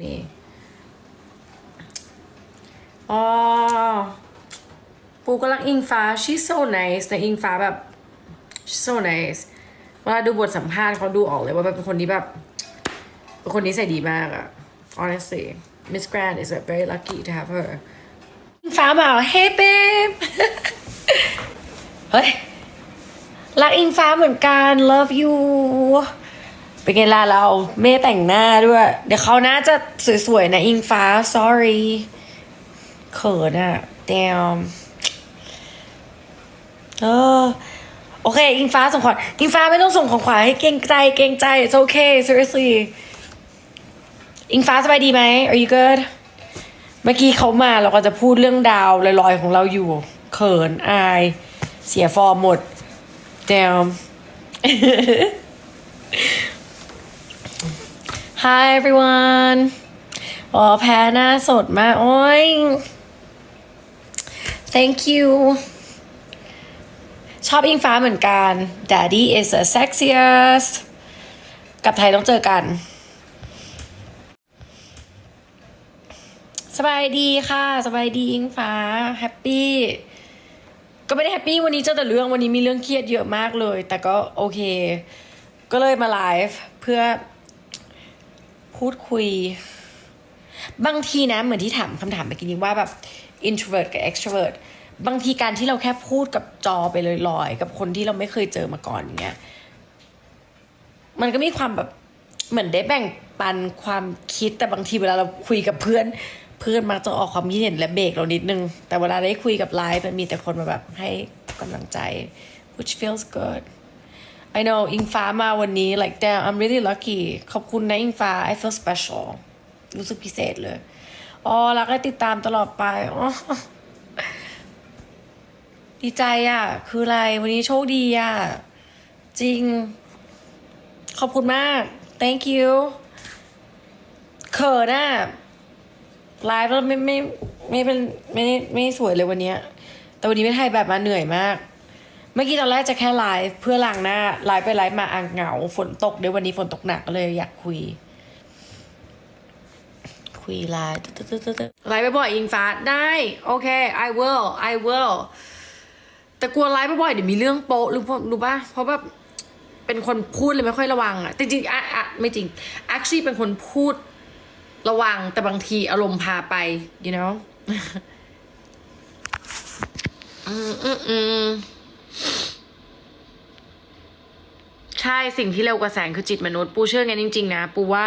นี่อ๋อปูกำลังอิงฟ้า she's so nice แต่อิงฟ้าแบบ she's so nice เวลาดูบทสัมภาษณ์เขาดูออกเลยว่าแบบเป็นคนที่แบบเป็นคนนิสัยดีมากอะ honestly Miss Grant is like, very lucky to have her อิงฟ้าบอก hey babe เฮ้ย รักอิงฟ้าเหมือนกัน love you เป็นไงล่ะเราเม่แต่งหน้าด้วย เดี๋ยวเขาน่าจะสวยๆนะอิงฟ้า sorry เขินอะ damn เออโอเค อิงฟ้าส่งของอิงฟ้าไม่ต้องส่งของขวัญให้เกรงใจเกรงใจ it's okay seriously อิงฟ้าสบายดีไหม are you good เมื่อกี้เขามาเราก็จะพูดเรื่องดาวลอยๆของเราอยู่ เขินอาย เสียฟอร์มหมด damn Hi everyone อ๋อแพ้หน้าสดมากโอ้ย thank you ชอบอิงฟ้าเหมือนกัน Daddy is the sexiest กับไทยต้องเจอกัน สบายดีค่ะ สบายดีอิงฟ้า แฮปปี้ ก็ไม่ได้แฮปปี้วันนี้เจอแต่เรื่องวันนี้มีเรื่องเครียดเยอะมากเลย แต่ก็โอเค ก็เลยมาไลฟ์เพื่อ พูดคุย บางทีนะเหมือนที่ถามคำถามเมื่อกี้นี้ว่าแบบ introvert กับ extrovert บางทีการที่เราแค่พูดกับจอไปเลยลอยๆกับคนที่เราไม่เคยเจอมาก่อนอย่างเงี้ย มันก็มีความแบบเหมือนได้แบ่งปันความคิดแต่บางทีเวลาเราคุยกับเพื่อนเพื่อนมักจะออกความคิดเห็นและเบรกเรานิดนึง แต่เวลาได้คุยกับไลฟ์มันมีแต่คนมาแบบให้กำลังใจ which feels good I know อิงฟ้ามาวันนี้ like damn I'm really lucky ขอบคุณนะอิงฟ้า I feel special รู้สึกพิเศษเลย อ๋อแล้วก็ติดตามตลอดไป อ๋อ ดีใจอะ คืออะไร วันนี้โชคดีอะ จริง ขอบคุณมาก thank you เขินอะไลฟ์แล้วไม่ไม่ไม่เป็นไม่ไม่สวยเลยวันนี้ แต่วันนี้ไม่ไทยแบบมาเหนื่อยมาก เมื่อกี้ตอนแรกจะแค่ไลฟ์เพื่อล้างหน้าไลฟ์ไปไลฟ์มาอ่างเหงา ฝนตกเดี๋ยววันนี้ฝนตกหนักก็เลยอยากคุย คุยไลฟ์ตึ๊ดตึ๊ดตึ๊ดตึ๊ดไลฟ์ไปบ่อยอิงฟ้าได้โอเค I will I will แต่กลัวไลฟ์บ่อยเดี๋ยวมีเรื่องโป๊ะหรือรู้ป่ะเพราะแบบเป็นคนพูดเลยไม่ค่อยระวังอะจริงๆอะอะไม่จริง actually เป็นคนพูดระวังแต่บางทีอารมณ์พาไป you know อืมอืมอืม ใช่สิ่งที่เร็วกว่าแสงคือจิตมนุษย์ปูเชื่องั้นจริง ๆ นะ ปูว่า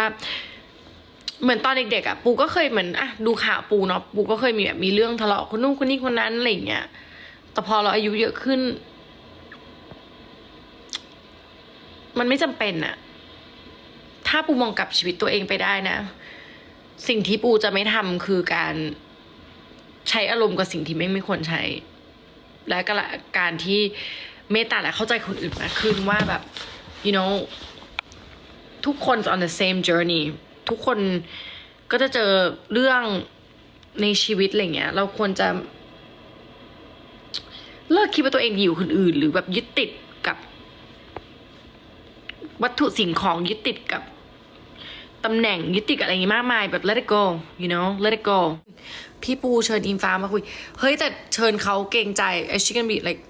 เหมือนตอนเด็กๆอะ ปูก็เคยเหมือนอะดูข่าวปูเนาะปูก็เคยมีแบบมีเรื่องทะเลาะคนนู้นคนนี้คนนั้นอะไรอย่างเงี้ยแต่พอเราอายุเยอะขึ้น มันไม่จำเป็นอะถ้าปูมองกลับชีวิตตัวเองไปได้นะ สิ่งที่ปูจะไม่ทำคือการใช้อารมณ์กับสิ่งที่ไม่ไม่ควรใช้ และก็ละการที่เมตตาและเข้าใจคนอื่นมากขึ้นว่าแบบ you know ทุกคน on the same journey ทุกคนก็จะเจอเรื่องในชีวิตอะไรเงี้ย เราควรจะ เลิกคิดว่าตัวเองดีอยู่คนอื่น หรือแบบยึดติดกับ วัตถุสิ่งของยึดติดกับตำแหน่งยึดติดกับอะไรอย่างงี้มากมายแบบ let it go you know let it go พี่ปูเชิญอิงฟ้ามาคุย เฮ้ย แต่เชิญเขาเกรงใจ is she gonna be like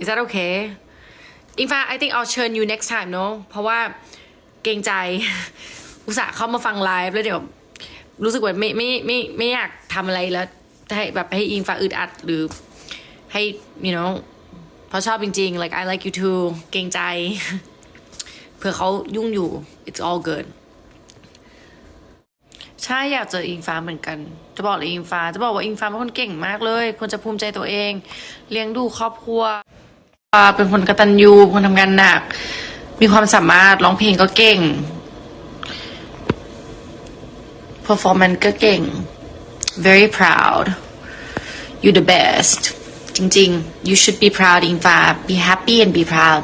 is that okay อิงฟ้า I think I'll เชิญ you next time เนอะเพราะว่าเกรงใจ อุตส่าห์เข้ามาฟังไลฟ์แล้วเดี๋ยวรู้สึกว่าไม่ไม่ไม่ไม่อยากทำอะไรแล้วให้แบบให้อิงฟ้าอึดอัดหรือให้ you know เพราะชอบจริงๆ like I like you too เกรงใจ เผื่อเขายุ่งอยู่ it's all good ใช่อยากเจออิงฟ้าเหมือนกัน จะบอกเลยอิงฟ้า จะบอกว่าอิงฟ้าเป็นคนเก่งมากเลย ควรจะภูมิใจตัวเอง เลี้ยงดูครอบครัว เป็นคนกระตัญญูคนทำงานหนัก มีความสามารถร้องเพลงก็เก่ง performance ก็เก่ง very proud you the best จริงๆ you should be proud อิงฟ้า be happy and be proud